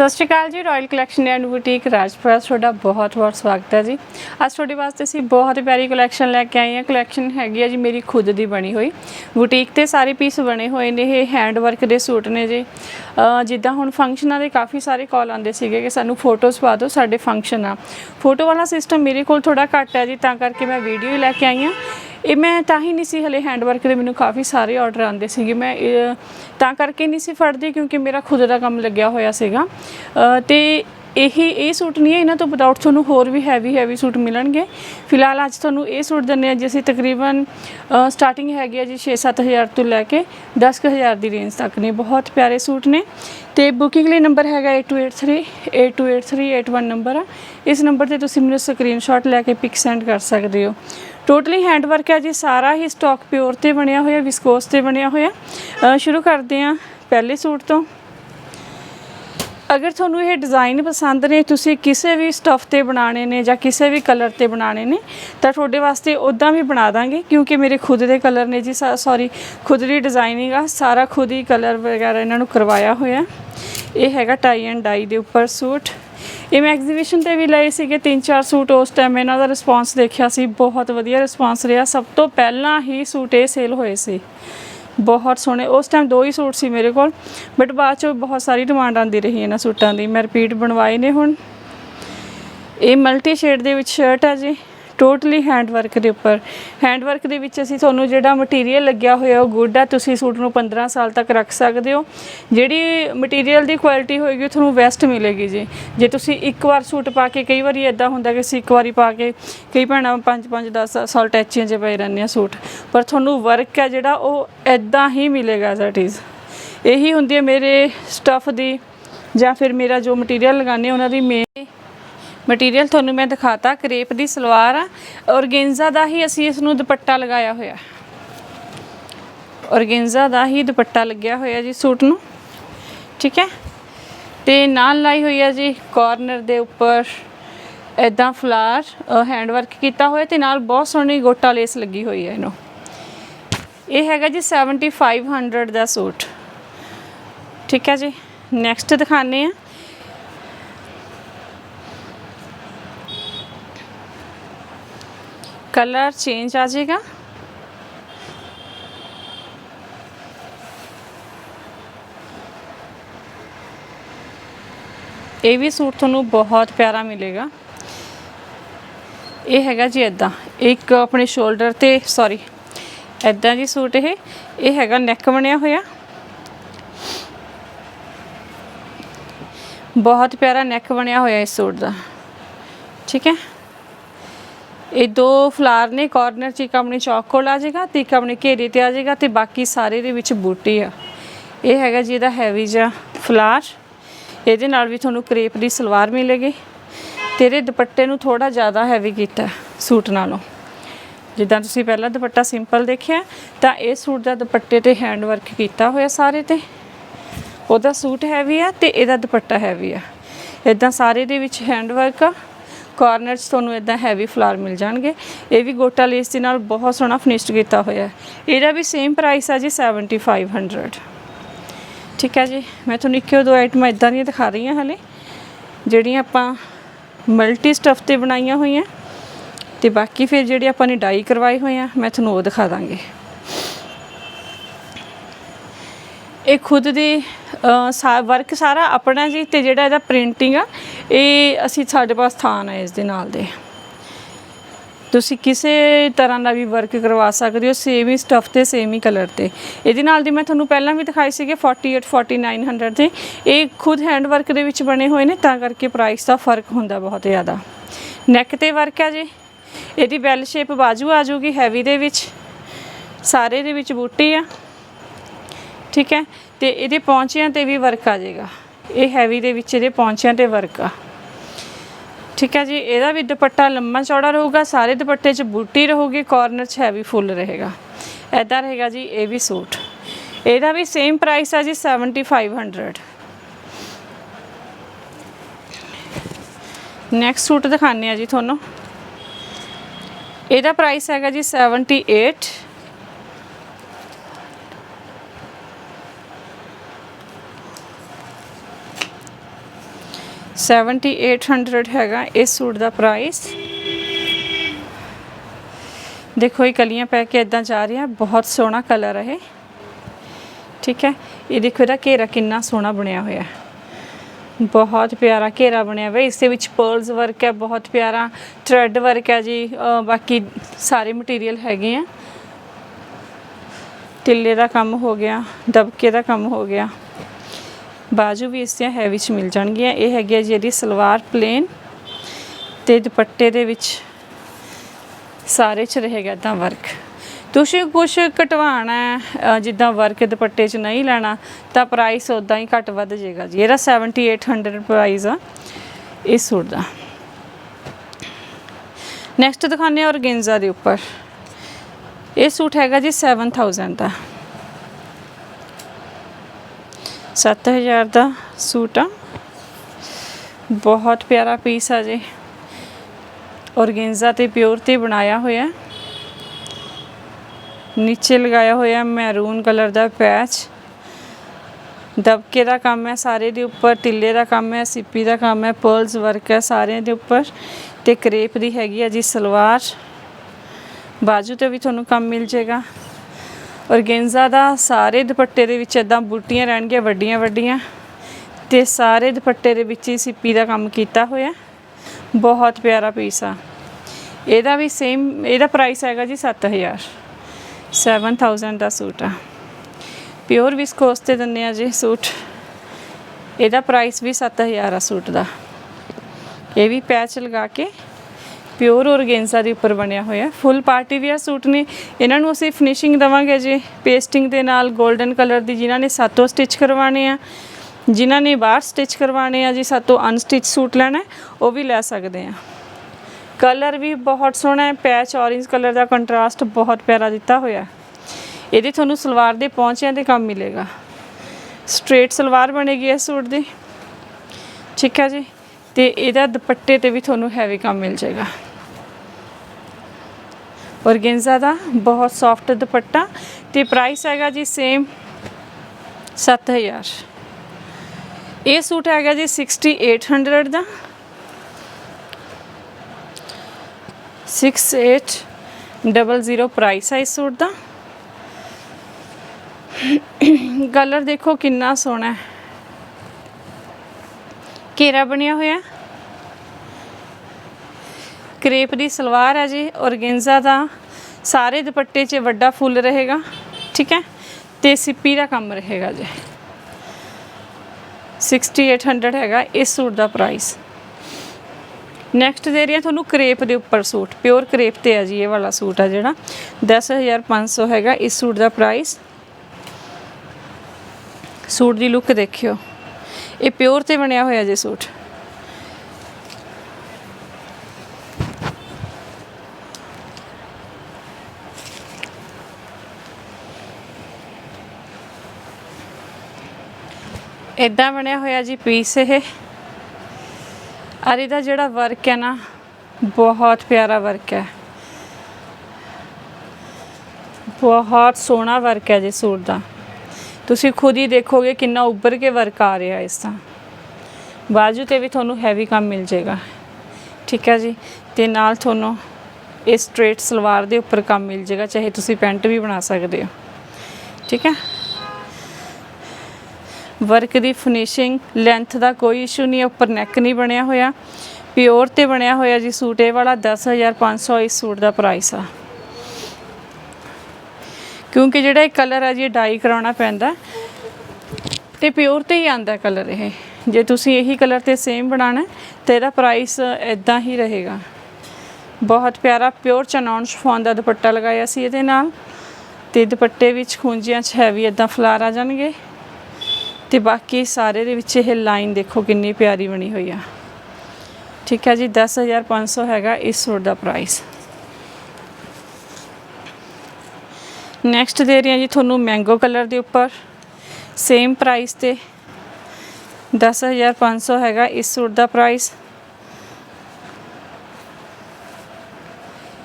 ਸਤਿ ਸ਼੍ਰੀ ਅਕਾਲ ਜੀ royal collection and boutique Rajpura, ਤੁਹਾਡਾ ਬਹੁਤ ਬਹੁਤ ਸਵਾਗਤ ਹੈ ਜੀ। ਅੱਜ ਤੁਹਾਡੇ ਵਾਸਤੇ ਅਸੀਂ ਬਹੁਤ ਹੀ ਪਿਆਰੀ ਕਲੈਕਸ਼ਨ ਲੈ ਕੇ ਆਏ ਹਾਂ। ਕਲੈਕਸ਼ਨ ਹੈਗੀ ਹੈ ਜੀ ਮੇਰੀ ਖੁਦ ਦੀ ਬਣੀ ਹੋਈ। ਬੁਟੀਕ ਤੇ ਸਾਰੇ ਪੀਸ ਬਣੇ ਹੋਏ ਨੇ, ਇਹ ਹੈਂਡ ਵਰਕ ਦੇ ਸੂਟ ਨੇ ਜੀ। ਜਿੱਦਾਂ ਹੁਣ ਫੰਕਸ਼ਨਾਂ ਦੇ ਕਾਫੀ ਸਾਰੇ ਕਾਲ ਆਉਂਦੇ ਸੀਗੇ ਕਿ ਸਾਨੂੰ ਫੋਟੋਜ਼ ਪਾ ਦਿਓ ਸਾਡੇ ਫੰਕਸ਼ਨ ਆ ਫੋਟੋ ਵਾਲਾ ਸਿਸਟਮ ਮੇਰੇ ਕੋਲ ਥੋੜਾ ਘੱਟ ਹੈ ਜੀ, ਤਾਂ ਕਰਕੇ ਮੈਂ ਵੀਡੀਓ ਹੀ ਲੈ ਕੇ ਆਈ ਹਾਂ। ਇਹ ਮੈਂ ਤਾਂ ਹੀ ਨਹੀਂ ਸੀ ਹਲੇ ਹੈਂਡਵਰਕ ਦੇ ਮੈਨੂੰ ਕਾਫੀ ਸਾਰੇ ਆਰਡਰ ਆਉਂਦੇ ਸੀਗੇ। ਮੈਂ ਤਾਂ ਕਰਕੇ ਨਹੀਂ ਸੀ ਫੜਦੀ ਕਿਉਂਕਿ ਮੇਰਾ ਖੁਦ ਦਾ ਕੰਮ ਲੱਗਿਆ ਹੋਇਆ ਸੀਗਾ। ਅ, ਤੇ ਇਹੀ ਇਹ ਸੂਟ ਨਹੀਂ ਹੈ ਇਹਨਾਂ ਤੋਂ ਵਿਦਆਊਟ ਤੁਹਾਨੂੰ ਹੋਰ ਵੀ ਹੈਵੀ ਹੈਵੀ ਸੂਟ ਮਿਲਣਗੇ। ਫਿਲਹਾਲ ਅੱਜ ਤੁਹਾਨੂੰ ਇਹ ਸੂਟ ਦਿੰਨੇ ਆ ਜੀ ਅਸੀਂ ਤਕਰੀਬਨ ਸਟਾਰਟਿੰਗ ਹੈਗੀ ਆ ਜੀ 6-7000 ਤੋਂ ਲੈ ਕੇ 10000 ਦੀ ਰੇਂਜ ਤੱਕ ਨੇ। ਬਹੁਤ ਪਿਆਰੇ ਸੂਟ ਨੇ। ਤੇ ਬੁਕਿੰਗ ਲਈ ਨੰਬਰ ਹੈਗਾ 8283 828381 ਨੰਬਰ ਆ। ਇਸ ਨੰਬਰ ਤੇ ਤੁਸੀਂ ਮੈਨੂੰ ਸਕਰੀਨਸ਼ਾਟ ਲੈ ਕੇ ਪਿਕ ਸੈਂਡ ਕਰ ਸਕਦੇ ਹੋ। ਟੋਟਲੀ ਹੈਂਡ ਵਰਕ ਹੈ ਜੀ, ਸਾਰਾ ਹੀ ਸਟਾਕ ਪਿਓਰ ਤੇ ਬਣਿਆ ਹੋਇਆ ਵਿਸਕੋਸ ਤੇ ਬਣਿਆ ਹੋਇਆ। ਸ਼ੁਰੂ ਕਰਦੇ ਹਾਂ ਪਹਿਲੇ ਸੂਟ ਤੋਂ। ਅਗਰ ਤੁਹਾਨੂੰ ਇਹ ਡਿਜ਼ਾਈਨ ਪਸੰਦ ਨੇ, ਤੁਸੀਂ ਕਿਸੇ ਵੀ ਸਟਫ ਤੇ ਬਣਾਣੇ ਨੇ ਜਾਂ ਕਿਸੇ ਵੀ ਕਲਰ ਤੇ ਬਣਾਣੇ ਨੇ, ਤਾਂ ਤੁਹਾਡੇ ਵਾਸਤੇ ਉਦਾਂ ਵੀ ਬਣਾ ਦਾਂਗੇ, ਕਿਉਂਕਿ ਮੇਰੇ ਖੁਦ ਦੇ ਕਲਰ ਨੇ ਜੀ ਸੌਰੀ ਖੁਦ ਦੀ ਡਿਜ਼ਾਈਨਿੰਗ ਆ, ਸਾਰਾ ਖੁਦ ਹੀ ਕਲਰ ਵਗੈਰਾ ਇਹਨਾਂ ਨੂੰ ਕਰਵਾਇਆ ਹੋਇਆ। ਇਹ ਹੈਗਾ ਟਾਈ ਐਂਡ ਡਾਈ ਦੇ ਉੱਪਰ ਸੂਟ। ਇਹ ਮੈਂ ਐਗਜ਼ੀਬਿਸ਼ਨ ਤੇ ਵੀ ਲਏ ਸੀਗੇ, ਤਿੰਨ ਚਾਰ ਸੂਟ ਉਸ ਟਾਈਮ ਇਹਨਾਂ ਦਾ ਰਿਸਪਾਂਸ ਦੇਖਿਆ ਸੀ, ਬਹੁਤ ਵਧੀਆ ਰਿਸਪਾਂਸ ਰਿਹਾ। ਸਭ ਤੋਂ ਪਹਿਲਾਂ ਹੀ ਸੂਟ ਇਹ ਸੇਲ ਹੋਏ ਸੀ। ਬਹੁਤ ਸੋਹਣੇ, ਉਸ ਟਾਈਮ ਦੋ ਹੀ ਸੂਟ ਸੀ ਮੇਰੇ ਕੋਲ ਬਟ ਬਾਅਦ ਚ ਬਹੁਤ ਸਾਰੀ ਡਿਮਾਂਡ ਆਉਂਦੀ ਰਹੀ ਇਹਨਾਂ ਸੂਟਾਂ ਦੀ। ਮੈਂ ਰਿਪੀਟ ਬਣਵਾਏ ਨੇ ਹੁਣ। ਇਹ ਮਲਟੀ ਸ਼ੇਡ ਦੇ ਵਿੱਚ ਸ਼ਰਟ ਹੈ ਜੀ। ਟੋਟਲੀ ਹੈਂਡ ਵਰਕ ਦੇ ਉੱਪਰ। ਹੈਂਡ ਵਰਕ ਦੇ ਵਿੱਚ ਅਸੀਂ ਤੁਹਾਨੂੰ ਜਿਹੜਾ ਮਟੀਰੀਅਲ ਲੱਗਿਆ ਹੋਇਆ, ਉਹ ਗੁੱਡ ਆ। ਤੁਸੀਂ ਸੂਟ ਨੂੰ 15 ਸਾਲ ਤੱਕ ਰੱਖ ਸਕਦੇ ਹੋ। ਜਿਹੜੀ ਮਟੀਰੀਅਲ ਦੀ ਕੁਆਲਿਟੀ ਹੋਏਗੀ, ਉਹ ਤੁਹਾਨੂੰ ਬੈਸਟ ਮਿਲੇਗੀ ਜੀ। ਜੇ ਤੁਸੀਂ ਇੱਕ ਵਾਰ ਸੂਟ ਪਾ ਕੇ, ਕਈ ਵਾਰੀ ਇਦਾਂ ਹੁੰਦਾ ਕਿ ਅਸੀਂ ਇੱਕ ਵਾਰੀ ਪਾ ਕੇ, ਕਈ ਭੈਣਾਂ 5 5 10 ਸਾਲ ਟੈਚੀਆਂ 'ਚ ਪਏ ਰਹਿੰਦੇ ਆ ਸੂਟ। ਪਰ ਤੁਹਾਨੂੰ ਵਰਕ ਹੈ ਜਿਹੜਾ, ਉਹ ਇਦਾਂ ਹੀ ਮਿਲੇਗਾ ਐਜ਼ ਇਜ਼ ਇਹੀ ਹੁੰਦੀ ਹੈ ਮੇਰੇ ਸਟੱਫ ਦੀ, ਜਾਂ ਫਿਰ ਮੇਰਾ ਜੋ ਮਟੀਰੀਅਲ ਲਗਾਉਂਦੇ ਉਹਨਾਂ ਦੀ ਮੇਨ ਮਟੀਰੀਅਲ ਤੁਹਾਨੂੰ ਮੈਂ ਦਿਖਾਤਾ, ਕਰੇਪ ਦੀ ਸਲਵਾਰ ਆ ਔਰਗੇਂਜ਼ਾ ਦਾ ਹੀ ਅਸੀਂ ਇਸ ਨੂੰ ਦੁਪੱਟਾ ਲਗਾਇਆ ਹੋਇਆ। ਔਰਗੇਂਜ਼ਾ ਦਾ ਹੀ ਦੁਪੱਟਾ ਲੱਗਿਆ ਹੋਇਆ ਜੀ ਸੂਟ ਨੂੰ। ਠੀਕ ਹੈ? ਤੇ ਨਾਲ ਲਾਈ ਹੋਈ ਹੈ ਜੀ ਕਾਰਨਰ ਦੇ ਉੱਪਰ ਐਦਾਂ ਫਲਾਰ ਹੈਂਡ ਵਰਕ ਕੀਤਾ ਹੋਇਆ ਤੇ ਨਾਲ ਬਹੁਤ ਸੋਹਣੀ ਗੋਟਾ ਲੇਸ ਲੱਗੀ ਹੋਈ ਹੈ ਇਹਨੂੰ। ਇਹ ਹੈਗਾ ਜੀ 7500 ਦਾ ਸੂਟ। ਠੀਕ ਹੈ ਜੀ? ਨੈਕਸਟ ਦਿਖਾਣੇ ਆ ਕਲਰ ਚੇਂਜ ਆ ਜਾਏਗਾ ਇਹ ਵੀ ਸੂਟ ਤੁਹਾਨੂੰ ਬਹੁਤ ਪਿਆਰਾ ਮਿਲੇਗਾ। ਇਹ ਹੈਗਾ ਜੀ ਇਦਾਂ ਇੱਕ ਆਪਣੇ ਸ਼ੋਲਡਰ ਤੇ ਸੌਰੀ ਇਦਾਂ ਜੀ ਸੂਟ ਇਹ। ਇਹ ਹੈਗਾ ਨੈਕ ਬਣਿਆ ਹੋਇਆ। ਬਹੁਤ ਪਿਆਰਾ ਨੈਕ ਬਣਿਆ ਹੋਇਆ ਇਸ ਸੂਟ ਦਾ। ਠੀਕ ਹੈ? ਇਹ ਦੋ ਫਲਾਰ ਨੇ ਕਾਰਨਰ 'ਚ ਇੱਕ ਆਪਣੇ ਚੌਕੋਲ ਆ ਜਾਏਗਾ ਤੇ ਇੱਕ ਆਪਣੇ ਘੇਰੇ ਤੇ ਆ ਜਾਏਗਾ ਤੇ ਬਾਕੀ ਸਾਰੇ ਦੇ ਵਿੱਚ ਬੂਟੀ ਆ। ਇਹ ਹੈਗਾ ਜੀ ਇਹਦਾ ਹੈਵੀ ਜਿਹਾ ਫਲਾਰ। ਇਹਦੇ ਨਾਲ ਵੀ ਤੁਹਾਨੂੰ ਕਰੇਪ ਦੀ ਸਲਵਾਰ ਮਿਲੇਗੀ। ਤੇਰੇ ਦੁਪੱਟੇ ਨੂੰ ਥੋੜਾ ਜ਼ਿਆਦਾ ਹੈਵੀ ਕੀਤਾ ਸੂਟ ਨਾਲੋਂ। ਜਿੱਦਾਂ ਤੁਸੀਂ ਪਹਿਲਾਂ ਦੁਪੱਟਾ ਸਿੰਪਲ ਦੇਖਿਆ, ਤਾਂ ਇਹ ਸੂਟ ਦਾ ਦੁਪੱਟੇ ਤੇ ਹੈਂਡ ਵਰਕ ਕੀਤਾ ਹੋਇਆ ਸਾਰੇ ਤੇ। ਉਹਦਾ ਸੂਟ ਹੈਵੀ ਆ ਤੇ ਇਹਦਾ ਦੁਪੱਟਾ ਹੈਵੀ ਆ। ਇਦਾਂ ਸਾਰੇ ਦੇ ਵਿੱਚ ਹੈਂਡ ਵਰਕ ਆ। ਕਾਰਨਰ 'ਚ ਤੁਹਾਨੂੰ ਇਦਾਂ ਹੈਵੀ ਫਲਾਰ ਮਿਲ ਜਾਣਗੇ। ਇਹ ਵੀ ਗੋਟਾ ਲੇਸ ਦੇ ਨਾਲ ਬਹੁਤ ਸੋਹਣਾ ਫਿਨਿਸ਼ਡ ਕੀਤਾ ਹੋਇਆ ਹੈ। ਇਹਦਾ ਵੀ ਸੇਮ ਪ੍ਰਾਈਸ ਆ ਜੀ 7500 ਠੀਕ ਹੈ ਜੀ, ਮੈਂ ਤੁਹਾਨੂੰ ਇੱਕੋ ਦੋ ਆਈਟਮਾਂ ਇਦਾਂ ਦੀਆਂ ਦਿਖਾ ਰਹੀ ਹਾਂ ਹਲੇ, ਜਿਹੜੀਆਂ ਆਪਾਂ ਮਲਟੀ ਸਟਫ ਤੇ ਬਣਾਈਆਂ ਹੋਈਆਂ। ਤੇ ਬਾਕੀ ਫਿਰ ਜਿਹੜੇ ਆਪਾਂ ਨੇ ਡਾਈ ਕਰਵਾਏ ਹੋਏ ਆ, ਮੈਂ ਤੁਹਾਨੂੰ ਉਹ ਦਿਖਾ ਦਾਂਗੀ। ਇਹ ਖੁਦ ਦੀ ਵਰਕ ਸਾਰਾ ਆਪਣਾ ਜੀ ਤੇ ਜਿਹੜਾ ਇਹਦਾ ਪ੍ਰਿੰਟਿੰਗ ਆ, ਇਹ ਅਸੀਂ ਸਾਡੇ ਪਾਸ ਥਾਨ ਹੈ ਇਸ ਦੇ ਨਾਲ ਦੇ। ਤੁਸੀਂ ਕਿਸੇ ਤਰ੍ਹਾਂ ਦਾ ਵੀ ਵਰਕ ਕਰਵਾ ਸਕਦੇ ਹੋ ਸੇਮ ਹੀ ਸਟਫ ਤੇ ਸੇਮ ਹੀ ਕਲਰ ਤੇ। ਇਹਦੇ ਨਾਲ ਦੀ ਮੈਂ ਤੁਹਾਨੂੰ ਪਹਿਲਾਂ ਵੀ ਦਿਖਾਈ ਸੀਗੇ 48 4900 ਦੇ। ਇਹ ਖੁਦ ਹੈਂਡ ਵਰਕ ਦੇ ਵਿੱਚ ਬਣੇ ਹੋਏ ਨੇ, ਤਾਂ ਕਰਕੇ ਪ੍ਰਾਈਸ ਦਾ ਫ਼ਰਕ ਹੁੰਦਾ ਬਹੁਤ ਜ਼ਿਆਦਾ। ਨੈਕ ਤੇ ਵਰਕ ਹੈ ਜੀ। ਇਹਦੀ ਬੈਲ ਸ਼ੇਪ ਬਾਜੂ ਆ ਜਾਊਗੀ ਹੈਵੀ ਦੇ ਵਿੱਚ। ਸਾਰੇ ਦੇ ਵਿੱਚ ਬੂਟੀ ਆ। ਠੀਕ ਹੈ? ਤੇ ਇਹਦੇ ਪੌਂਚਿਆਂ ਤੇ ਵੀ ਵਰਕ ਆ ਜਾਏਗਾ ਇਹ ਹੈਵੀ ਦੇ ਵਿੱਚ ਇਹਦੇ ਪੌਂਚਿਆਂ ਤੇ ਵਰਕ ਆ। ਠੀਕ ਹੈ ਜੀ? ਇਹਦਾ ਵੀ ਦੁਪੱਟਾ ਲੰਮਾ ਚੌੜਾ ਰਹੂਗਾ, ਸਾਰੇ ਦੁਪੱਟੇ 'ਚ ਬੂਟੀ ਰਹੂਗੀ ਕਾਰਨਰ 'ਚ ਹੈਵੀ ਫੁੱਲ ਰਹੇਗਾ। ਐਦਾਂ ਰਹੇਗਾ ਜੀ, ਇਹ ਵੀ ਸੂਟ। ਇਹਦਾ ਵੀ ਸੇਮ ਪ੍ਰਾਈਸ ਆ ਜੀ 7500 ਨੈਕਸਟ ਸੂਟ ਦਿਖਾਣੇ ਆ ਜੀ ਤੁਹਾਨੂੰ। ਇਹਦਾ ਪ੍ਰਾਈਸ ਹੈਗਾ ਜੀ 78 7800 ਹੈਗਾ ਇਸ ਸੂਟ ਦਾ ਪ੍ਰਾਈਸ ਦੇਖੋ ਇਹ ਕਲੀਆਂ ਪੈ ਕੇ ਇਦਾਂ ਜਾ ਰਹੀਆਂ ਬਹੁਤ ਸੋਹਣਾ ਕਲਰ ਹੈ ਇਹ। ਠੀਕ ਹੈ, ਇਹ ਦੇਖੋ ਇਹਦਾ ਘੇਰਾ ਕਿੰਨਾ ਸੋਹਣਾ ਬਣਿਆ ਹੋਇਆ। ਹੈ ਬਹੁਤ ਪਿਆਰਾ ਘੇਰਾ ਬਣਿਆ ਹੋਇਆ, ਇਸ ਦੇ ਵਿੱਚ ਪਰਲਸ ਵਰਕ ਹੈ, ਬਹੁਤ ਪਿਆਰਾ ਥ੍ਰੈਡ ਵਰਕ ਹੈ ਜੀ ਬਾਕੀ ਸਾਰੇ ਮਟੀਰੀਅਲ ਹੈਗੇ ਆ। ਤਿੱਲੇ ਦਾ ਕੰਮ ਹੋ ਗਿਆ, ਦਬਕੇ ਦਾ ਕੰਮ ਹੋ ਗਿਆ। ਬਾਜੂ ਵੀ ਇਸ ਦੀਆਂ ਹੈਵੀ ਚ ਮਿਲ ਜਾਣਗੀਆਂ। ਇਹ ਹੈਗੀ ਹੈ ਜੀ ਇਹਦੀ ਸਲਵਾਰ ਪਲੇਨ ਤੇ ਦੁਪੱਟੇ ਦੇ ਵਿੱਚ ਸਾਰੇ ਚ ਰਹੇਗਾ ਤਾਂ ਵਰਕ ਤੁਸੀਂ ਕੁਝ ਕਟਵਾਣਾ ਜਿੱਦਾਂ ਵਰਕ ਦੁਪੱਟੇ 'ਚ ਨਹੀਂ ਲੈਣਾ, ਤਾਂ ਪ੍ਰਾਈਸ ਉਦਾਂ ਹੀ ਘੱਟ ਵੱਧ ਜਾਏਗਾ ਜੀ। ਇਹਦਾ 7800 ਪ੍ਰਾਈਸ ਆ, ਇਸ ਸੂਟ ਦਾ। ਨੈਕਸਟ ਦਿਖਾਉਂਦੇ ਹਾਂ ਔਰਗੇਂਜ਼ਾ ਦੇ ਉੱਪਰ। ਇਹ ਸੂਟ ਹੈਗਾ ਜੀ 7000 ਦਾ। 7000 ਦਾ ਸੂਟ ਆ। ਬਹੁਤ ਪਿਆਰਾ ਪੀਸ ਆ ਜੀ। ਔਰਗੇਂਜ਼ਾ ਤੇ ਪਿਓਰ ਤੇ ਬਣਾਇਆ ਹੋਇਆ। ਨੀਚੇ ਲਗਾਇਆ ਹੋਇਆ ਮੈਰੂਨ ਕਲਰ ਦਾ ਪੈਚ ਦਬਕੇ ਦਾ ਕੰਮ ਹੈ, ਸਾਰੇ ਦੇ ਉੱਪਰ ਤਿੱਲੇ ਦਾ ਕੰਮ ਹੈ, ਸਿੱਪੀ ਦਾ ਕੰਮ ਹੈ ਪਰਲਸ ਵਰਕ ਹੈ, ਸਾਰਿਆਂ ਦੇ ਉੱਪਰ। ਤੇ ਕਰੇਪ ਦੀ ਹੈਗੀ ਆ ਜੀ ਸਲਵਾਰ। ਬਾਜੂ ਤੇ ਵੀ ਤੁਹਾਨੂੰ ਕੰਮ ਮਿਲ ਜਾਏਗਾ। ਔਰਗੇਂਜ਼ਾ ਦਾ ਸਾਰੇ ਦੁਪੱਟੇ ਦੇ ਵਿੱਚ ਇਦਾਂ ਬੂਟੀਆਂ ਰਹਿਣਗੀਆਂ, ਵੱਡੀਆਂ ਵੱਡੀਆਂ। ਤੇ ਸਾਰੇ ਦੁਪੱਟੇ ਦੇ ਵਿੱਚ ਹੀ ਸਿੱਪੀ ਦਾ ਕੰਮ ਕੀਤਾ ਹੋਇਆ ਬਹੁਤ ਪਿਆਰਾ ਪੀਸ ਆ। ਇਹਦਾ ਵੀ ਸੇਮ ਇਹਦਾ ਪ੍ਰਾਈਸ ਹੈਗਾ ਜੀ 7000 7000 ਦਾ ਸੂਟ ਆ। ਪਿਓਰ ਵਿਸਕੋਸ ਤੇ ਦਿੰਦੇ ਆ ਜੀ ਸੂਟ। ਇਹਦਾ ਪ੍ਰਾਈਸ ਵੀ 7000 ਆ ਸੂਟ ਦਾ। ਇਹ ਵੀ ਪੈਚ ਲਗਾ ਕੇ ਪਿਓਰ ਔਰਗੇਂਜ਼ਾ ਦੇ ਉੱਪਰ ਬਣਿਆ ਹੋਇਆ ਫੁੱਲ ਪਾਰਟੀ ਵੀਅਰ ਸੂਟ ਨੇ। ਇਹਨਾਂ ਨੂੰ ਅਸੀਂ ਫਿਨਿਸ਼ਿੰਗ ਦਵਾਂਗੇ ਜੀ ਪੇਸਟਿੰਗ ਦੇ ਨਾਲ 골ਡਨ ਕਲਰ ਦੀ ਜਿਨ੍ਹਾਂ ਨੇ ਸਾਤੋਂ ਸਟਿਚ ਕਰਵਾਣੇ ਆ। ਜਿਨ੍ਹਾਂ ਨੇ ਬਾਹਰ ਸਟਿਚ ਕਰਵਾਣੇ ਆ, ਜੀ ਸਾਤੋਂ ਅਨਸਟਿਚ ਸੂਟ ਲੈਣਾ ਉਹ ਵੀ ਲੈ ਸਕਦੇ ਆ। ਕਲਰ ਵੀ ਬਹੁਤ ਸੋਹਣਾ ਹੈ। ਪੈਚ ਔਰੇਂਜ ਕਲਰ ਦਾ ਕੰਟਰਾਸਟ ਬਹੁਤ ਪਿਆਰਾ ਦਿੱਤਾ ਹੋਇਆ ਇਹਦੇ ਤੁਹਾਨੂੰ ਸਲਵਾਰ ਦੇ ਪਹੁੰਚਿਆਂ ਦੇ ਕੰਮ ਮਿਲੇਗਾ। ਸਟ੍ਰੇਟ ਸਲਵਾਰ ਬਣੇਗੀ ਇਸ ਸੂਟ ਦੀ। ਠੀਕ ਹੈ ਜੀ। ਤੇ ਇਹਦਾ ਦੁਪੱਟੇ ਤੇ ਵੀ ਤੁਹਾਨੂੰ ਹੈਵੀ ਕੰਮ ਮਿਲ ਜਾਏਗਾ। ਔਰਗੇਂਜ਼ਾ ਦਾ ਬਹੁਤ ਸੌਫਟ ਦੁਪੱਟਾ ਤੇ ਪ੍ਰਾਈਸ ਹੈਗਾ ਜੀ ਸੇਮ 7000 ਇਹ ਸੂਟ ਹੈਗਾ ਜੀ 6800 ਦਾ। 6800 ਪ੍ਰਾਈਸ ਹੈ ਇਸ ਸੂਟ ਦਾ। ਕਲਰ ਦੇਖੋ ਕਿੰਨਾ ਸੋਹਣਾ ਹੈ। ਘੇਰਾ ਬਣਿਆ ਹੋਇਆ ਕਰੇਪ ਦੀ ਸਲਵਾਰ ਹੈ ਜੀ, ਔਰਗੇਂਜ਼ਾ ਦਾ। ਸਾਰੇ ਦੁਪੱਟੇ 'ਚ ਵੱਡਾ ਫੁੱਲ ਰਹੇਗਾ, ਠੀਕ ਹੈ? ਤੇ ਸਿੱਪੀ ਦਾ ਕੰਮ ਰਹੇਗਾ ਜੀ। 6800 ਹੈਗਾ, ਇਸ ਸੂਟ ਦਾ ਪ੍ਰਾਈਸ ਨੈਕਸਟ ਦੇ ਰਹੀ ਹਾਂ ਤੁਹਾਨੂੰ ਕਰੇਪ ਦੇ ਉੱਪਰ ਸੂਟ। ਪਿਓਰ ਕਰੇਪ ਤੇ ਹੈ ਜੀ, ਇਹ ਵਾਲਾ ਸੂਟ ਆ ਜਿਹੜਾ। 10500 ਹੈਗਾ, ਇਸ ਸੂਟ ਦਾ ਪ੍ਰਾਈਸ ਸੂਟ ਦੀ ਲੁੱਕ ਦੇਖਿਓ। ਇਹ ਪਿਓਰ ਤੇ ਬਣਿਆ ਹੋਇਆ ਜੇ ਸੂਟ। ਇਦਾਂ ਬਣਿਆ ਹੋਇਆ ਜੀ ਪੀਸ ਇਹ। ਅਰ ਇਹਦਾ ਜਿਹੜਾ ਵਰਕ ਹੈ ਨਾ, ਬਹੁਤ ਪਿਆਰਾ ਵਰਕ ਹੈ। ਬਹੁਤ ਸੋਹਣਾ ਵਰਕ ਹੈ ਜੀ ਸੂਟ ਦਾ। ਤੁਸੀਂ ਖੁਦ ਹੀ ਦੇਖੋਗੇ ਕਿੰਨਾ ਉੱਭਰ ਕੇ ਵਰਕ ਆ ਰਿਹਾ ਇਸ ਦਾ। ਬਾਜੂ ਤੇ ਵੀ ਤੁਹਾਨੂੰ ਹੈਵੀ ਕੰਮ ਮਿਲ ਜਾਏਗਾ। ਠੀਕ ਹੈ ਜੀ? ਤੇ ਨਾਲ ਤੁਹਾਨੂੰ ਇਹ ਸਟ੍ਰੇਟ ਸਲਵਾਰ ਦੇ ਉੱਪਰ ਕੰਮ ਮਿਲ ਜਾਏਗਾ, ਚਾਹੇ ਤੁਸੀਂ ਪੈਂਟ ਵੀ ਬਣਾ ਸਕਦੇ ਹੋ। ਠੀਕ ਹੈ? ਵਰਕ ਦੀ ਫਿਨਿਸ਼ਿੰਗ ਲੈਂਥ ਦਾ ਕੋਈ ਇਸ਼ੂ ਨਹੀਂ ਹੈ ਉੱਪਰ ਨੈਕ ਨਹੀਂ ਬਣਿਆ ਹੋਇਆ। ਪਿਓਰ ਤੇ ਬਣਿਆ ਹੋਇਆ ਜੀ ਸੂਟ ਇਹ ਵਾਲਾ 10500 ਇਸ ਸੂਟ ਦਾ ਪ੍ਰਾਈਸ ਆ। ਕਿਉਂਕਿ ਜਿਹੜਾ ਇਹ ਕਲਰ ਆ ਜੀ ਡਾਈ ਕਰਾਉਣਾ ਪੈਂਦਾ। ਤੇ ਪਿਓਰ ਤੇ ਹੀ ਆਂਦਾ ਕਲਰ ਇਹ। ਜੇ ਤੁਸੀਂ ਇਹੀ ਕਲਰ ਤੇ ਸੇਮ ਬਣਾਣਾ ਹੈ, ਤੇ ਇਹਦਾ ਪ੍ਰਾਈਸ ਇਦਾਂ ਹੀ ਰਹੇਗਾ। ਬਹੁਤ ਪਿਆਰਾ ਪਿਓਰ ਚਨੌਨ ਸ਼ਿਫੋਨ ਦਾ ਦੁਪੱਟਾ ਲਗਾਇਆ ਸੀ ਇਹਦੇ ਨਾਲ। ਤੇ ਦੁਪੱਟੇ ਵਿੱਚ ਖੂੰਜੀਆਂ 'ਚ ਹੈਵੀ ਇਦਾਂ ਫਲਾਰ ਆ ਜਾਣਗੇ। ਤੇ ਬਾਕੀ ਸਾਰੇ ਦੇ ਵਿੱਚ ਇਹ ਲਾਈਨ ਦੇਖੋ ਕਿੰਨੀ ਪਿਆਰੀ ਬਣੀ ਹੋਈ ਆ। ਠੀਕ ਹੈ ਜੀ 10500 ਹੈਗਾ ਇਸ ਸੂਟ ਦਾ ਪ੍ਰਾਈਸ ਨੈਕਸਟ ਦੇ ਰਹੀ ਹਾਂ ਜੀ ਤੁਹਾਨੂੰ ਮੈਂਗੋ ਕਲਰ ਦੇ ਉੱਪਰ। ਸੇਮ ਪ੍ਰਾਈਸ ਤੇ 10500 ਹੈਗਾ ਇਸ ਸੂਟ ਦਾ ਪ੍ਰਾਈਸ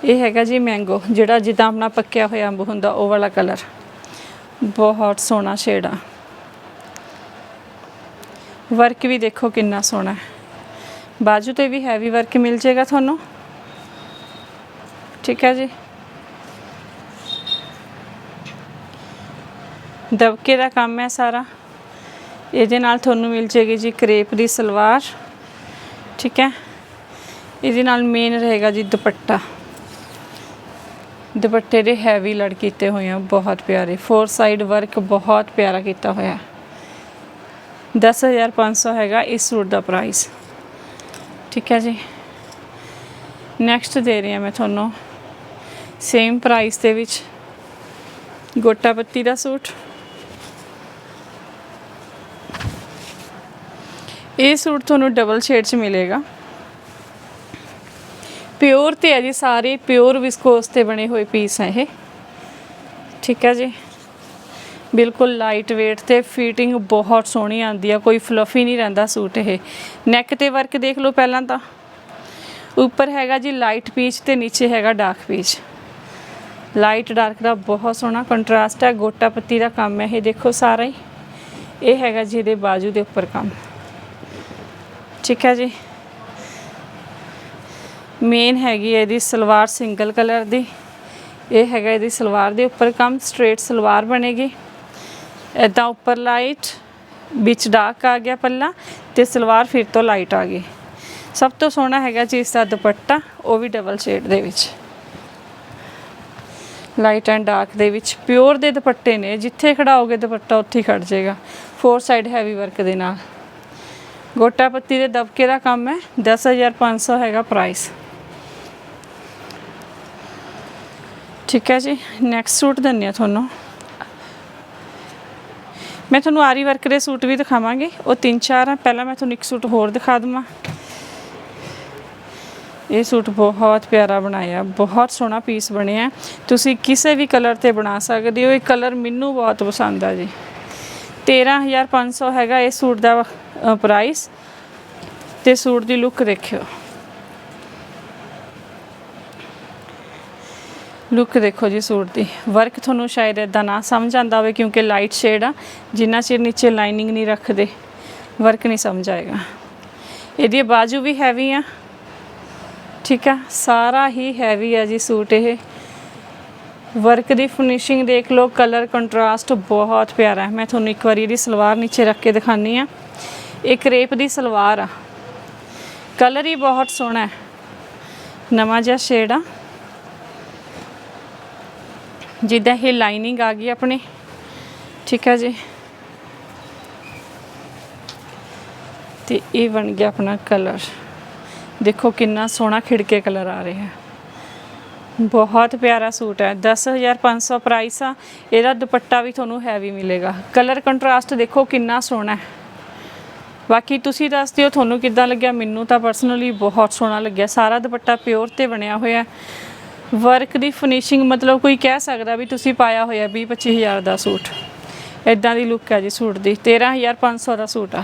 ਇਹ ਹੈਗਾ ਜੀ ਮੈਂਗੋ ਜਿਹੜਾ ਜਿੱਦਾਂ ਆਪਣਾ ਪੱਕਿਆ ਹੋਇਆ ਅੰਬ ਹੁੰਦਾ ਉਹ ਵਾਲਾ ਕਲਰ ਬਹੁਤ ਸੋਹਣਾ ਸ਼ੇਡ ਆ। ਵਰਕ ਵੀ ਦੇਖੋ ਕਿੰਨਾ ਸੋਹਣਾ ਹੈ। ਬਾਜੂ ਤੇ ਵੀ ਹੈਵੀ ਵਰਕ ਮਿਲ ਜਾਏਗਾ ਤੁਹਾਨੂੰ। ਠੀਕ ਹੈ ਜੀ। ਦਬਕੇ ਦਾ ਕੰਮ ਹੈ ਸਾਰਾ। ਇਹਦੇ ਨਾਲ ਤੁਹਾਨੂੰ ਮਿਲ ਜੇਗੀ ਜੀ ਕਰੇਪ ਦੀ ਸਲਵਾਰ। ਠੀਕ ਹੈ। ਇਹਦੇ ਨਾਲ ਮੇਨ ਰਹੇਗਾ ਜੀ ਦੁਪੱਟਾ। ਦੁਪੱਟੇ ਦੇ ਹੈਵੀ ਲੜ ਕੀਤੇ ਹੋਏ ਆ, ਬਹੁਤ ਪਿਆਰੇ। ਫੋਰ ਸਾਈਡ ਵਰਕ ਬਹੁਤ ਪਿਆਰਾ ਕੀਤਾ ਹੋਇਆ 10500 ਹੈਗਾ ਇਸ ਸੂਟ ਦਾ ਪ੍ਰਾਈਸ ਠੀਕ ਹੈ ਜੀ। ਨੈਕਸਟ ਦੇ ਰਹੀ ਹਾਂ ਮੈਂ ਤੁਹਾਨੂੰ। ਸੇਮ ਪ੍ਰਾਈਸ ਦੇ ਵਿੱਚ ਗੋਟਾ ਪੱਤੀ ਦਾ ਸੂਟ। ਇਹ ਸੂਟ ਤੁਹਾਨੂੰ ਡਬਲ ਸ਼ੇਡ 'ਚ ਮਿਲੇਗਾ। ਪਿਓਰ ਤੇ ਹੈ ਜੀ ਸਾਰੇ ਪਿਓਰ ਵਿਸਕੋਸ ਤੇ ਬਣੇ ਹੋਏ ਪੀਸ ਹੈ ਇਹ। ਠੀਕ ਹੈ ਜੀ। ਬਿਲਕੁਲ ਲਾਈਟ weight ਤੇ ਫਿਟਿੰਗ ਬਹੁਤ ਸੋਹਣੀ ਆਉਂਦੀ ਆ, ਕੋਈ ਫਲਫੀ ਨਹੀਂ ਰਹਿੰਦਾ ਸੂਟ ਇਹ। ਨੈਕ ਤੇ ਵਰਕ ਦੇਖ ਲਓ ਪਹਿਲਾਂ ਤਾਂ। ਉੱਪਰ ਹੈਗਾ ਜੀ ਲਾਈਟ ਪੀਚ ਤੇ ਨੀਚੇ ਹੈਗਾ ਡਾਰਕ ਪੀਚ ਲਾਈਟ ਡਾਰਕ ਦਾ ਬਹੁਤ ਸੋਹਣਾ ਕੰਟਰਾਸਟ ਹੈ ਗੋਟਾ ਪੱਤੀ ਦਾ ਕੰਮ ਹੈ ਇਹ ਦੇਖੋ ਸਾਰਾ ਹੀ। ਇਹ ਹੈਗਾ ਜੀ ਇਹਦੇ ਬਾਜੂ ਦੇ ਉੱਪਰ ਕੰਮ। ਠੀਕ ਹੈ ਜੀ। ਮੇਨ ਹੈਗੀ ਇਹਦੀ ਸਲਵਾਰ ਸਿੰਗਲ ਕਲਰ ਦੀ। ਇਹ ਹੈਗਾ ਇਹਦੀ ਸਲਵਾਰ ਦੇ ਉੱਪਰ ਕੰਮ ਸਟ੍ਰੇਟ ਸਲਵਾਰ ਬਣੇਗੀ। ਇਦਾਂ ਉੱਪਰ ਲਾਈਟ ਵਿੱਚ ਡਾਰਕ ਆ ਗਿਆ ਪੱਲਾ ਤੇ ਸਲਵਾਰ ਫਿਰ ਤੋਂ ਲਾਈਟ ਆ ਗਈ। ਸਭ ਤੋਂ ਸੋਹਣਾ ਹੈਗਾ ਜੀ ਇਸ ਦਾ ਦੁਪੱਟਾ, ਉਹ ਵੀ ਡਬਲ ਸ਼ੇਡ ਦੇ ਵਿੱਚ। ਲਾਈਟ ਐਂਡ ਡਾਰਕ ਦੇ ਵਿੱਚ। ਪਿਓਰ ਦੇ ਦੁਪੱਟੇ ਨੇ, ਜਿੱਥੇ ਖੜਾਓਗੇ ਦੁਪੱਟਾ ਉੱਥੇ ਹੀ ਖੜ ਜਾਏਗਾ। ਫੋਰ ਸਾਈਡ ਹੈਵੀ ਵਰਕ ਦੇ ਨਾਲ। ਗੋਟਾ ਪੱਤੀ ਦੇ ਦਬਕੇ ਦਾ ਕੰਮ ਹੈ 10500 ਹੈਗਾ ਪ੍ਰਾਈਸ ਠੀਕ ਹੈ ਜੀ ਨੈਕਸਟ ਸੂਟ ਦਿੰਨੇ ਆ ਤੁਹਾਨੂੰ। ਮੈਂ ਤੁਹਾਨੂੰ ਆਰੀ ਵਰਕ ਦੇ ਸੂਟ ਵੀ ਦਿਖਾਵਾਂਗੀ। ਉਹ ਤਿੰਨ ਚਾਰ ਆ। ਪਹਿਲਾਂ ਮੈਂ ਤੁਹਾਨੂੰ ਇੱਕ ਸੂਟ ਹੋਰ ਦਿਖਾ ਦਵਾਂ। ਇਹ ਸੂਟ ਬਹੁਤ ਪਿਆਰਾ ਬਣਾਇਆ। ਬਹੁਤ ਸੋਹਣਾ ਪੀਸ ਬਣਿਆ। ਤੁਸੀਂ ਕਿਸੇ ਵੀ ਕਲਰ ਤੇ ਬਣਾ ਸਕਦੇ ਹੋ। ਇਹ ਕਲਰ ਮੈਨੂੰ ਬਹੁਤ ਪਸੰਦ ਆ ਜੀ। 13500 ਹੈਗਾ ਇਹ ਸੂਟ ਦਾ ਪ੍ਰਾਈਸ ਤੇ ਸੂਟ ਦੀ ਲੁੱਕ ਦੇਖਿਓ। ਲੁੱਕ ਦੇਖੋ ਜੀ ਸੂਟ ਦੀ। ਵਰਕ ਤੁਹਾਨੂੰ ਸ਼ਾਇਦ ਇਦਾਂ ਨਾ ਸਮਝ ਆਂਦਾ ਹੋਵੇ ਕਿਉਂਕਿ ਲਾਈਟ ਸ਼ੇਡ ਆ। ਜਿੰਨਾ ਚਿਰ ਨੀਚੇ ਲਾਈਨਿੰਗ ਨਹੀਂ ਰੱਖਦੇ ਵਰਕ ਨਹੀਂ ਸਮਝ ਆਏਗਾ। ਇਹਦੀ ਬਾਜੂ ਵੀ ਹੈਵੀ ਆ। ਠੀਕ ਆ, ਸਾਰਾ ਹੀ ਹੈਵੀ ਆ ਜੀ ਸੂਟ ਇਹ। ਵਰਕ ਦੀ ਫਿਨਿਸ਼ਿੰਗ ਦੇਖ ਲਓ ਕਲਰ ਕੰਟਰਾਸਟ ਬਹੁਤ ਪਿਆਰਾ ਹੈ। ਮੈਂ ਤੁਹਾਨੂੰ ਇੱਕ ਵਾਰੀ ਇਹਦੀ ਸਲਵਾਰ ਨੀਚੇ ਰੱਖ ਕੇ ਦਿਖਾਨੀ ਆ ਇਹ ਕਰੇਪ ਦੀ ਸਲਵਾਰ ਆ। ਕਲਰ ਹੀ ਬਹੁਤ ਸੋਹਣਾ ਹੈ। ਨਵਾਂ ਜਿਹਾ ਸ਼ੇਡ ਆ। ਜਿੱਦਾਂ ਇਹ ਲਾਈਨਿੰਗ ਆ ਗਈ ਆਪਣੀ। ਠੀਕ ਹੈ ਜੀ। ਤੇ ਇਹ ਬਣ ਗਿਆ ਆਪਣਾ ਕਲਰ ਦੇਖੋ ਕਿੰਨਾ ਸੋਹਣਾ ਖਿੜਕੇ ਕਲਰ ਆ ਰਿਹਾ। ਹੈ ਬਹੁਤ ਪਿਆਰਾ ਸੂਟ ਹੈ। 10500 ਪ੍ਰਾਈਸ ਆ। ਇਹਦਾ ਦੁਪੱਟਾ ਵੀ ਤੁਹਾਨੂੰ ਹੈਵੀ ਮਿਲੇਗਾ। ਕਲਰ ਕੰਟਰਾਸਟ ਦੇਖੋ ਕਿੰਨਾ ਸੋਹਣਾ ਹੈ। ਬਾਕੀ ਤੁਸੀਂ ਦੱਸ ਦਿਓ ਤੁਹਾਨੂੰ ਕਿੱਦਾਂ ਲੱਗਿਆ? ਮੈਨੂੰ ਤਾਂ ਪਰਸਨਲੀ ਬਹੁਤ ਸੋਹਣਾ ਲੱਗਿਆ। ਸਾਰਾ ਦੁਪੱਟਾ ਪਿਓਰ ਤੇ ਬਣਿਆ ਹੋਇਆ ਹੈ। ਵਰਕ ਦੀ ਫਿਨਿਸ਼ਿੰਗ ਮਤਲਬ ਕੋਈ ਕਹਿ ਸਕਦਾ ਵੀ ਤੁਸੀਂ ਪਾਇਆ ਹੋਇਆ 20 25000 ਦਾ ਸੂਟ। ਇਦਾਂ ਦੀ ਲੁੱਕ ਹੈ ਜੀ ਸੂਟ ਦੀ। 13500 ਦਾ ਸੂਟ ਆ।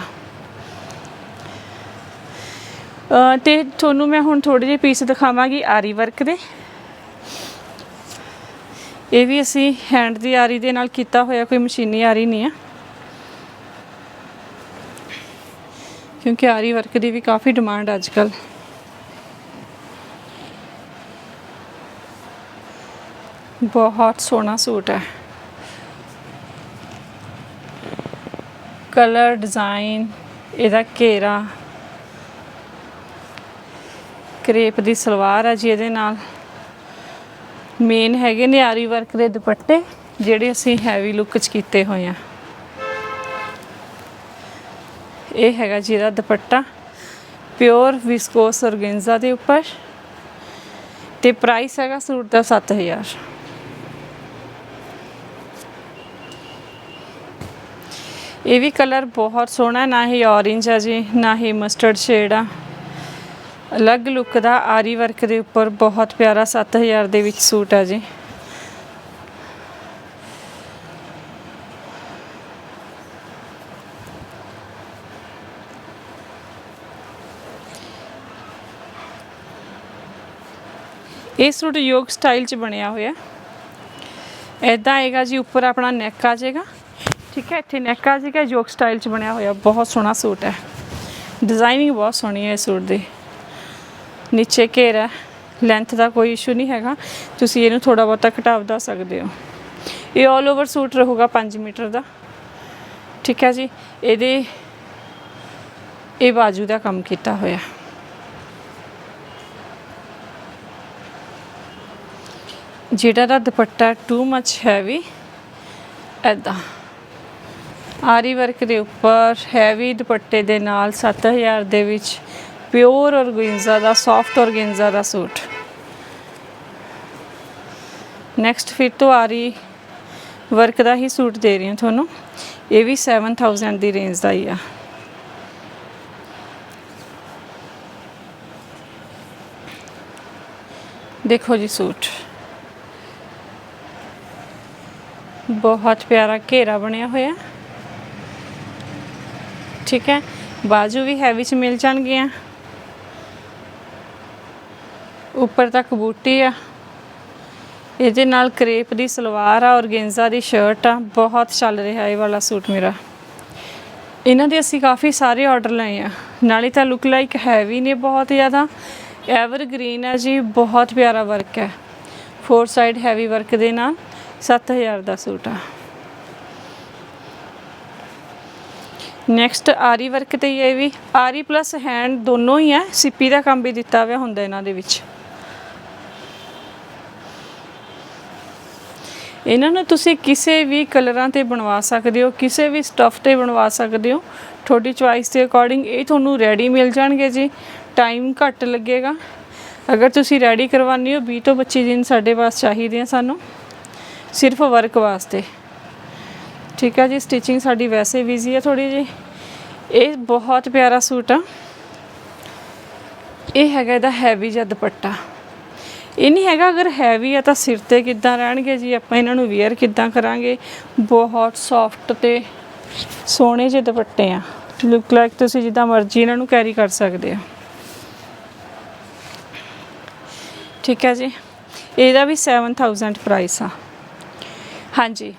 ਅ, ਤੇ ਤੁਹਾਨੂੰ ਮੈਂ ਹੁਣ ਥੋੜੇ ਜਿਹੇ ਪੀਸ ਦਿਖਾਵਾਂਗੀ ਆਰੀ ਵਰਕ ਦੇ। ਇਹ ਵੀ ਅਸੀਂ ਹੈਂਡ ਦੀ ਆਰੀ ਦੇ ਨਾਲ ਕੀਤਾ ਹੋਇਆ ਕੋਈ ਮਸ਼ੀਨੀ ਆਰੀ ਨਹੀਂ ਆ। ਕਿਉਂਕਿ ਆਰੀ ਵਰਕ ਦੀ ਵੀ ਕਾਫੀ ਡਿਮਾਂਡ ਅੱਜ ਕੱਲ੍ਹ। ਬਹੁਤ ਸੋਹਣਾ ਸੂਟ ਹੈ। ਕਲਰ, ਡਿਜ਼ਾਈਨ, ਇਹਦਾ ਘੇਰਾ। ਕਰੇਪ ਦੀ ਸਲਵਾਰ ਹੈ ਜੀ ਇਹਦੇ ਨਾਲ। ਮੇਨ ਹੈਗੇ ਨੇ ਆਰੀ ਵਰਕ ਦੇ ਦੁਪੱਟੇ, ਜਿਹੜੇ ਅਸੀਂ ਹੈਵੀ ਲੁੱਕ ਚ ਕੀਤੇ ਹੋਏ ਆ ਇਹ ਹੈਗਾ ਜੀ ਇਹਦਾ ਦੁਪੱਟਾ। ਪਿਓਰ ਵਿਸਕੋਸ ਔਰਗੈਂਜ਼ਾ ਦੇ ਉੱਪਰ। ਤੇ ਪ੍ਰਾਈਸ ਹੈਗਾ ਸੂਟ ਦਾ 7000 ਇਹ ਵੀ ਕਲਰ ਬਹੁਤ ਸੋਹਣਾ, ਨਾ ਹੀ ਔਰੇਂਜ ਆ ਜੀ, ਨਾ ਹੀ ਮਸਟਰਡ ਸ਼ੇਡ ਆ। ਅਲੱਗ ਲੁੱਕ ਦਾ ਆਰੀ ਵਰਕ ਦੇ ਉੱਪਰ ਬਹੁਤ ਪਿਆਰਾ 7000 ਦੇ ਵਿੱਚ ਸੂਟ ਆ ਜੀ। ਇਹ ਸੂਟ ਯੋਗ ਸਟਾਈਲ 'ਚ ਬਣਿਆ ਹੋਇਆ। ਐਦਾਂ ਆਏਗਾ ਜੀ, ਉੱਪਰ ਆਪਣਾ ਨੈਕ ਆ ਜਾਏਗਾ। ਠੀਕ ਹੈ, ਇੱਥੇ ਨੈਕ ਆ ਜਾਏਗਾ ਯੋਗ ਸਟਾਈਲ 'ਚ ਬਣਿਆ ਹੋਇਆ, ਬਹੁਤ ਸੋਹਣਾ ਸੂਟ ਹੈ। ਡਿਜ਼ਾਈਨਿੰਗ ਬਹੁਤ ਸੋਹਣੀ ਹੈ ਇਸ ਸੂਟ ਦੀ। ਨੀਚੇ ਘੇਰਾ ਲੈਂਥ ਦਾ ਕੋਈ ਇਸ਼ੂ ਨਹੀਂ ਹੈਗਾ, ਤੁਸੀਂ ਇਹਨੂੰ ਥੋੜਾ ਬਹੁਤਾ ਘਟਾਵ ਵਧਾ ਸਕਦੇ ਹੋ। ਇਹ 올 ਓਵਰ ਸੂਟ ਰਹੂਗਾ 5 ਮੀਟਰ ਦਾ। ਠੀਕ ਹੈ ਜੀ, ਇਹਦੇ ਇਹ ਬਾਜੂ ਦਾ ਕੰਮ ਕੀਤਾ ਹੋਇਆ। ਜਿਹੜਾ ਦਾ ਦੁਪੱਟਾ ਟੂ ਮੱਚ ਹੈਵੀ ਐਦਾਂ ਆਰੀ ਵਰਕ ਦੇ ਉੱਪਰ ਹੈਵੀ ਦੁਪੱਟੇ ਦੇ ਨਾਲ 7000 ਦੇ ਵਿੱਚ ਪਿਓਰ ਔਰਗੈਂਜ਼ਾ ਦਾ ਸੌਫਟ ਔਰਗੈਂਜ਼ਾ ਦਾ ਸੂਟ। ਨੈਕਸਟ ਫਿਰ ਤੋਂ ਆਰੀ ਵਰਕ ਦਾ ਹੀ ਸੂਟ ਦੇ ਰਹੀ ਹਾਂ ਤੁਹਾਨੂੰ। ਇਹ ਵੀ 7000 ਦੀ ਰੇਂਜ ਦਾ ਹੀ ਆ। ਦੇਖੋ ਜੀ ਸੂਟ। ਬਹੁਤ ਪਿਆਰਾ ਘੇਰਾ ਬਣਿਆ ਹੋਇਆ। ਠੀਕ ਹੈ? ਬਾਜੂ ਵੀ ਹੈਵੀ ਚ ਮਿਲ ਜਾਣਗੀਆਂ। ਉੱਪਰ ਤੱਕ ਬੂਟੀ ਆ। ਇਹਦੇ ਨਾਲ ਕਰੇਪ ਦੀ ਸਲਵਾਰ ਆ, ਔਰਗੈਂਜ਼ਾ ਦੀ ਸ਼ਰਟ ਆ। ਬਹੁਤ ਚੱਲ ਰਿਹਾ ਇਹ ਵਾਲਾ ਸੂਟ ਮੇਰਾ। ਇਹਨਾਂ ਦੇ ਅਸੀਂ ਕਾਫੀ ਸਾਰੇ ਆਰਡਰ ਲਏ ਆ। ਨਾਲੇ ਤਾਂ ਲੁੱਕ ਲਾਈਕ ਹੈਵੀ ਨੇ ਬਹੁਤ ਜ਼ਿਆਦਾ। ਐਵਰ ਗ੍ਰੀਨ ਹੈ ਜੀ, ਬਹੁਤ ਪਿਆਰਾ ਵਰਕ ਹੈ। ਫੋਰ ਸਾਈਡ ਹੈਵੀ ਵਰਕ ਦੇ ਨਾਲ 7000 ਦਾ ਸੂਟ ਆ। ਨੈਕਸਟ ਆਰੀ ਵਰਕ ਤੇ ਹੀ ਇਹ ਵੀ। ਆਰੀ ਪਲੱਸ ਹੈਂਡ ਦੋਨੋਂ ਹੀ ਹੈ ਸਿੱਪੀ ਦਾ ਕੰਮ ਵੀ ਦਿੱਤਾ ਹੋਇਆ ਹੁੰਦਾ ਇਹਨਾਂ ਦੇ ਵਿੱਚ। ਇਹਨਾਂ ਨੂੰ ਤੁਸੀਂ ਕਿਸੇ ਵੀ ਕਲਰਾਂ ਤੇ ਬਣਵਾ ਸਕਦੇ ਹੋ, ਕਿਸੇ ਵੀ ਸਟਫ ਤੇ ਬਣਵਾ ਸਕਦੇ ਹੋ। ਤੁਹਾਡੀ ਚੁਆਇਸ ਦੇ ਅਕੋਰਡਿੰਗ ਇਹ ਤੁਹਾਨੂੰ ਰੈਡੀ ਮਿਲ ਜਾਣਗੇ ਜੀ। ਟਾਈਮ ਘੱਟ ਲੱਗੇਗਾ। ਅਗਰ ਤੁਸੀਂ ਰੈਡੀ ਕਰਵਾਉਣੀ ਹੋ 20 ਤੋਂ 25 ਦਿਨ ਸਾਡੇ ਪਾਸ ਚਾਹੀਦੇ ਆ ਸਾਨੂੰ। ਸਿਰਫ ਵਰਕ ਵਾਸਤੇ। ਠੀਕ ਹੈ ਜੀ ਸਟਿਚਿੰਗ ਸਾਡੀ ਵੈਸੇ ਵੀਜ਼ੀ ਹੈ ਥੋੜੀ ਜੀ ਇਹ ਬਹੁਤ ਪਿਆਰਾ ਸੂਟ ਆ। ਇਹ ਹੈਗਾ ਇਹਦਾ ਹੈਵੀ ਜਿਹਾ ਦੁਪੱਟਾ। ਇਹ ਨਹੀਂ ਹੈਗਾ, ਅਗਰ ਹੈਵੀ ਆ ਤਾਂ ਸਿਰ ਤੇ ਕਿੱਦਾਂ ਰਹਿਣਗੇ ਜੀ, ਆਪਾਂ ਇਹਨਾਂ ਨੂੰ ਵੇਅਰ ਕਿੱਦਾਂ ਕਰਾਂਗੇ। ਬਹੁਤ ਸੌਫਟ ਤੇ ਸੋਹਣੇ ਜਿਹੇ ਦੁਪੱਟੇ ਆ। ਲੁੱਕ ਲਾਈਕ ਤੁਸੀਂ ਜਿੱਦਾਂ ਮਰਜ਼ੀ ਇਹਨਾਂ ਨੂੰ ਕੈਰੀ ਕਰ ਸਕਦੇ ਹੋ ਠੀਕ ਹੈ ਜੀ। ਇਹਦਾ ਵੀ 7000 ਪ੍ਰਾਈਸ ਆ। ਹਾਂਜੀ।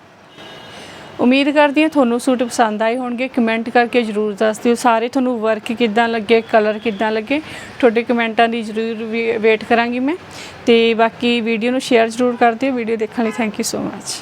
ਉਮੀਦ ਕਰਦੀ ਹਾਂ ਤੁਹਾਨੂੰ ਸੂਟ ਪਸੰਦ ਆਏ ਹੋਣਗੇ। ਕਮੈਂਟ ਕਰਕੇ ਜਰੂਰ ਦੱਸ ਦਿਓ। ਸਾਰੇ ਤੁਹਾਨੂੰ ਵਰਕ ਕਿੱਦਾਂ ਲੱਗੇ, ਕਲਰ ਕਿੱਦਾਂ ਲੱਗੇ, ਤੁਹਾਡੇ ਕਮੈਂਟਾਂ ਦੀ ਜ਼ਰੂਰ ਵੇਟ ਕਰਾਂਗੀ ਮੈਂ। ਤੇ ਬਾਕੀ ਵੀਡੀਓ ਨੂੰ ਸ਼ੇਅਰ ਜਰੂਰ ਕਰ ਦਿਓ। ਵੀਡੀਓ ਦੇਖਣ ਲਈ ਥੈਂਕ ਯੂ ਸੋ ਮੱਚ